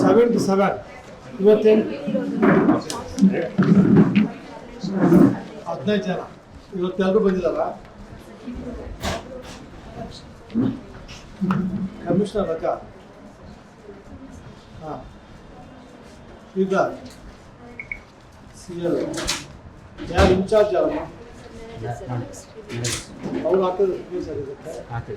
Seventy seven ಇವತ್ತೇನು? ಹದಿನೈದು ಜನ. ಇವತ್ತೆಲ್ಲರೂ ಬಂದಿದ್ದಾರ? ಕಮಿಷನರ್ ರಜಾ. ಹಾಂ. ಈಗ ಸಿ ಎಲ್ ಯಾರು ಇನ್ಚಾರ್ಜ್ ಯಾರಮ್ಮ? ಅವ್ರು ಹಾಕಿದ್ರು ಫೀಸ್ ಆಗಿರುತ್ತೆ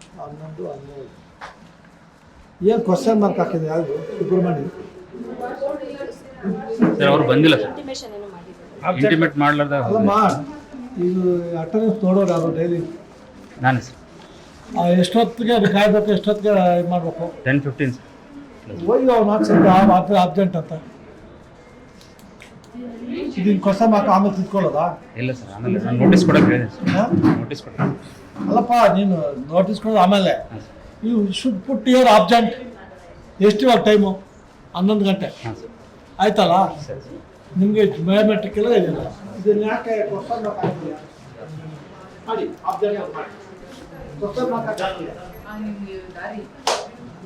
ಹನ್ನೊಂದು ಹನ್ನೆರಡು. ಏನು ಕ್ವಶನ್ ಮಾರ್ಕ್ ಹಾಕಿದೆ ಯಾವುದು ಸುಬ್ರಹ್ಮಣ್ಯ. ಸರ್ ಅವ್ರು ಬಂದಿಲ್ಲ ಸರ್. ಇಂಟಿಮೇಟ್ ಮಾಡ್ಲಾರ್ದ ಅಲ್ಲಮ್ಮ ಇದು ಅಟೆಂಡೆನ್ಸ್ ನೋಡೋರು ಯಾರು ಡೈಲಿ ನಾನು ಸರ್. ಎಷ್ಟೊತ್ತಿಗೆ ಅದು ಕಾಯ್ಬೇಕು ಎಷ್ಟೊತ್ತಿಗೆ ಇದು ಮಾಡಬೇಕು? Ten fifteen sir. ಹೋಗಿ ಅವ್ನು ಹಾಕ್ಸಿದ್ದ ಅರ್ಜೆಂಟ್ ಅಂತ. ಇದನ್ನ ಕೊಸ ಮಾಕ ಆಮೇಲೆ ತಿದ್ಕೊಳ್ಳೋದಾ? ಇಲ್ಲ ಸರ್ ಆಮೇಲೆ ನಾನು ನೋಟಿಸ್ ಕೊಡಕ್ಕೆ ಹೇಳಿದೆ ಸರ್. ನೋಟಿಸ್ ಕೊಡಕ್ಕೆ ಅಲ್ಲಪ್ಪ ನೀನು ನೋಟಿಸ್ ಕೊಡೋದು ಆಮೇಲೆ. You should put your absent ಎಷ್ಟು ಇವಾಗ ಟೈಮು ಹನ್ನೊಂದು ಗಂಟೆ. ಹಾಂ ಸರ್. ಆಯ್ತಲ್ಲ? ಸರಿ ಸರ್. ನಿಮಗೆ ಬಯೋಮೆಟ್ರಿಕ್ ಎಲ್ಲ ಇದೆಯಲ್ಲ ಇದನ್ನ ಯಾಕೆ ಹಾಕಿಲ್ಲ ಮಾಡಿ ಆಬ್ಜೆಂಟ್ ಮಾಡಿ. ಹಾಕಿಲ್ಲ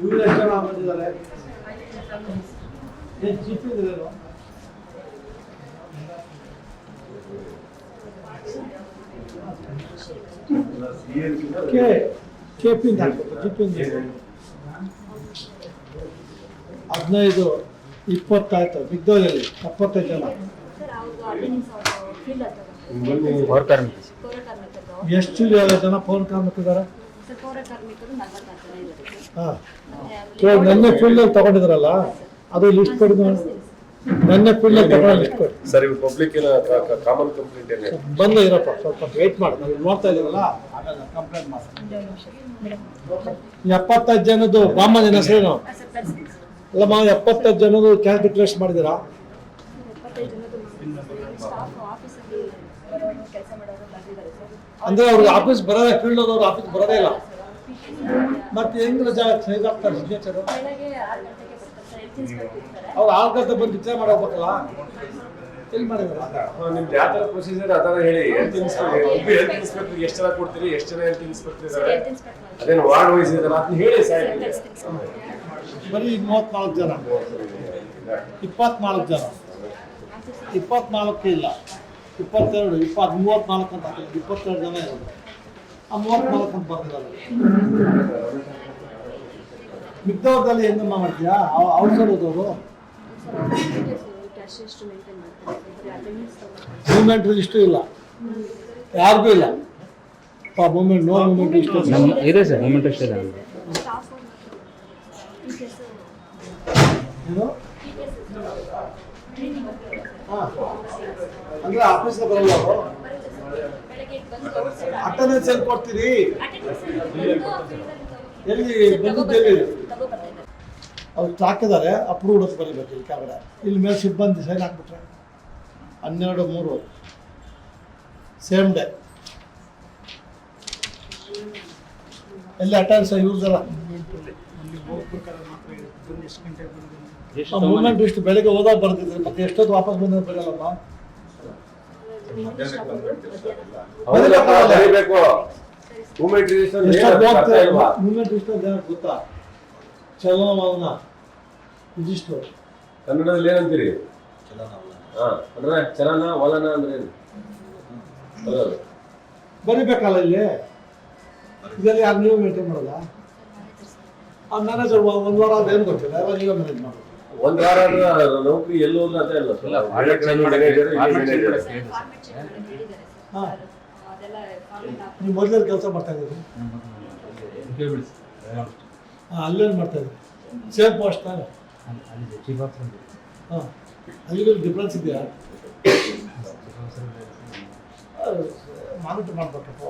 ಇವ್ರು ಎಷ್ಟು ಜನ ಬಂದಿದ್ದಾರೆ? ಏನು ಚೀಫ್ ಇದ್ರೇನು ಕೆ ಕೆ ಪಿಂದ ಹಾಕ್ಬೇಕು ಜಿ ಪಿನ್ ಹದಿನೈದು ಇಪ್ಪತ್ತಾಯ್ತು ಬಿದ್ದೋದಲ್ಲಿ ಎಪ್ಪತ್ತೈದು ಜನ ಎಷ್ಟು ಜನ ಪೌರ ಸರ್ ಹಾಂ ಅಲ್ಲಿ ನೆನ್ನೆ ಫೀಲ್ಡಲ್ಲಿ ತಗೊಂಡಿದ್ರಲ್ಲ? ಅದು ಲಿಸ್ಟ್ ಕೊಡಿದ್ರು ನೆನ್ನೆ ತಗೊಂಡು ಲಿಸ್ಟ್ ಸರ್ ಇವು ಪಬ್ಲಿಕ್ ಕಾಮನ್ ಕಂಪ್ಲೇಂಟ್ ಏನೇ ಬಂದ ಇರಪ್ಪ ಸ್ವಲ್ಪ ವೇಟ್ ಮಾಡಿ. ನಾವು ನೋಡ್ತಾ ಇದೀವಲ್ಲ ಆಮೇಲೆ ಕಂಪ್ಲೇಂಟ್ ಮಾಡ್ತೀನಿ ಎಪ್ಪತ್ತೈದು ಜನದ್ದು ಬ್ರಾಹ್ಮಣ ಹೆಸರೇನು ಸರ್ ನಾವು ಸರ್ ಅಲ್ಲಮ್ಮ ಎಪ್ಪತ್ತೈದು ಜನದ್ದು ಕ್ಯಾಶ್ ಡಿಕ್ಲೇರ್ ಬಂದಿದ್ದಾರೆ ಅಂದ್ರೆ ಅವ್ರಿಗೆ ಆಫೀಸ್ ಬರೋದೇ ಫೀಲ್ಡ್ ಅವ್ರು ಆಫೀಸ್ ಬರೋದೇ ಇಲ್ಲ. ಮತ್ತೆ ಹೆಂಗ್ ರಜಾ ಇದಾಗ್ತಾರೆ ಸಿಗ್ನೇಚರ್ ಅವ್ರು ಗಂಟೆ ಬಂದು ಡಿಕ್ಲೇರ್ ಮಾಡಬೇಕಲ್ಲ ಎಲ್ಲಿ ಮಾಡಿದ್ರಲ್ಲ? ನಿಮ್ದು ಯಾವ ಥರ ಪ್ರೊಸೀಜರ್ ಅದನ್ನ ಹೇಳಿ. ಹೆಲ್ತ್ ಇನ್ಸ್ಪೆಕ್ಟರ್ ಒಬ್ಬ ಹೆಲ್ತ್ ಇನ್ಸ್ಪೆಕ್ಟರ್ ಎಷ್ಟು ಜನ ಕೊಡ್ತೀರಿ ಎಷ್ಟು ಜನ ಹೆಲ್ತ್ ಇನ್ಸ್ಪೆಕ್ಟರ್ ಸರ್ ಇದ್ದಾರೆ ಅದೇನು ವಾರ್ಡ್ ವೈಸ್ ಇದ್ದಾರೆ ಅದನ್ನ ಹೇಳಿ ಸರ್. ಬರೀ ಮೂವತ್ನಾಲ್ಕು ಜನ. ಇಪ್ಪತ್ನಾಲ್ಕು ಜನ. ಇಪ್ಪತ್ನಾಲ್ಕು ಇಲ್ಲ. ಇಪ್ಪತ್ತೆರಡು ಇಪ್ಪತ್ತು ಮೂವತ್ನಾಲ್ಕು ಅಂತ ಹಾಕಿಲ್ಲ ಇಪ್ಪತ್ತೆರಡು ಜನ ಇರೋದು. ಆ ಮೂವತ್ನಾಲ್ಕು ಅಂತ ಬರ್ತಿದ್ದಾರೆ ಮಿಕ್ಕವ್ರದಲ್ಲಿ ಹೆಂಗಮ್ಮ ಮಾಡ್ತೀಯಾ ಔಟ್ಸೈಡ್ ಹೋದವರು ಕ್ಯಾಶ್ ಎಷ್ಟು ಮೇಂಟೈನ್ ಮಾಡ್ತಾರೆ ಮಾಡ್ತೀಯಾ? ಔಟ್ಸೈಡ್ ತಗೊಂಡು ಮೂಮೆಂಟ್ ಇಷ್ಟು ಇಲ್ಲ. ಯಾರಿಗೂ ಇಲ್ಲ. ಮೂಮೆಂಟ್ ನೋ ಮೂಮೆಂಟ್ ಇಷ್ಟು ಇದೆ ಸರ್ ಮೂಮೆಂಟ್ ಇಷ್ಟ ಇದೆ ಅಂದರೆ ಆಫೀಸ್ಗೆ ಬರಲ್ಲ ಅವರು? ಅಟೆಂಡೆನ್ಸ್ ಎಲ್ಲಿ ಕೊಡ್ತೀರಿ? ಎಲ್ಲಿ ಬಂದಿದ್ದು ಎಲ್ಲಿ? ತಗೋಬರ್ತಾ ಇದ್ದಾರೆ ಅವ್ರು ಹಾಕಿದ್ದಾರೆ ಅಪ್ರೂವ್ಡ್ ಅಂತ ಬರೀಬೇಕು ಇಲ್ಲಿ ಕೆಳಗಡೆ. ಇಲ್ಲಿ ಮೇಲೆ ಸಿಬ್ಬಂದಿ ಸೈನ್ ಹಾಕ್ಬಿಟ್ರೆ. ಹನ್ನೆರಡು ಮೂರು. ಸೇಮ್ ಡೇ ಎಲ್ಲ ಅಟೆಂಡ್ಸ್ ಯೂಸ್ ಮೂಮೆಂಟ್ ಇಷ್ಟು ಬೆಳಿಗ್ಗೆ ಹೋದಾಗ ಬರ್ತಿದ್ರೆ ಮತ್ತೆ ಎಷ್ಟೊತ್ತು ವಾಪಸ್ ಬಂದ್ರೆ ಬರಲ್ಲಮ್ಮ ಮೂಮೆಂಟ್ ಇಷ್ಟ ಮೂಮೆಂಟ್ ಗೊತ್ತಾ? ಚಲನವಲನ ಇದಿಷ್ಟು ಕನ್ನಡದಲ್ಲಿ ಏನಂತೀರಿ? ಹಾ ಅಂದ್ರೆ ಚಲನ ವಲನ ಅಂದ್ರೆ ಏನು. ಬರಿಬೇಕಲ್ಲ ಇಲ್ಲಿ? ಇದರಲ್ಲಿ ಯಾರು ನೀವು ಮೇಂಟೈನ್ ಮಾಡಲ್ಲ ಆ ಮ್ಯಾನೇಜರ್ ಒಂದು ವಾರ ಅದು ಏನು ಗೊತ್ತಿಲ್ಲ ಯಾವಾಗ ನೀವೇ ಮ್ಯಾನೇಜ್ ಮಾಡೋದು ಒಂದ್ ವಾರ ನೌಕರಿ ಎಲ್ಲೋ ಹೋದ್ರೆ ಅಂತ ಇಲ್ಲ ಇಲ್ಲ ನೀವು ಮೊದಲೇ ಕೆಲಸ ಮಾಡ್ತಾ ಇದ್ದೀರಿ? ಹಾಂ ಅಲ್ಲೇನು ಮಾಡ್ತಾ ಇದ್ದೀರಿ? ಸೇಮ್ ಪೋಸ್ಟ್ ತಾನೆ? ಹಾಂ ಅಲ್ಲಿ ಡಿಫ್ರೆನ್ಸ್ ಇದೆಯಾ? ಮಾನಿಟರ್ ಮಾಡಬೇಕಪ್ಪ